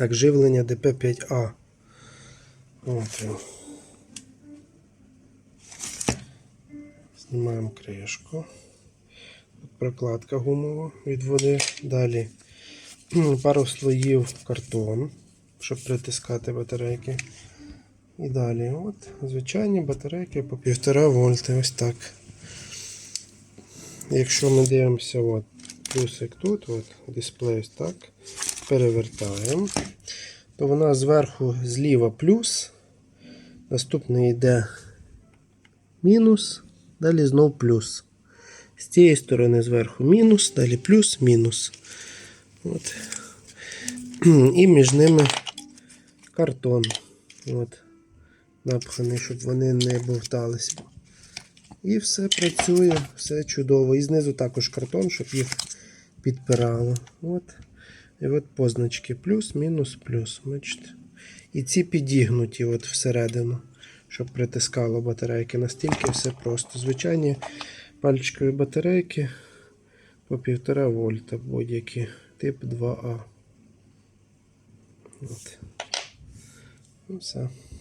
Так, живлення ДП5А. От. Знімаємо кришку. Прокладка гумова від води. Далі пару слоїв картон, щоб притискати батарейки. І далі, от, звичайні батарейки по 1,5 вольти. Ось так. Якщо ми дивимося, от, плюсик тут, от, дисплей ось так, перевертаємо, то вона зверху зліва плюс, наступний йде мінус, далі знов плюс. З цієї сторони зверху мінус, далі плюс, мінус. От. І між ними картон. От. Напханий, щоб вони не бовтались. І все працює, все чудово. І знизу також картон, щоб їх підпирало. От. І от позначки плюс, мінус, плюс. Бачите? І ці підігнуті от всередину, щоб притискало батарейки. Настільки все просто. Звичайні пальчикові батарейки по 1,5 вольта будь-які. Тип 2А. От. Ну все.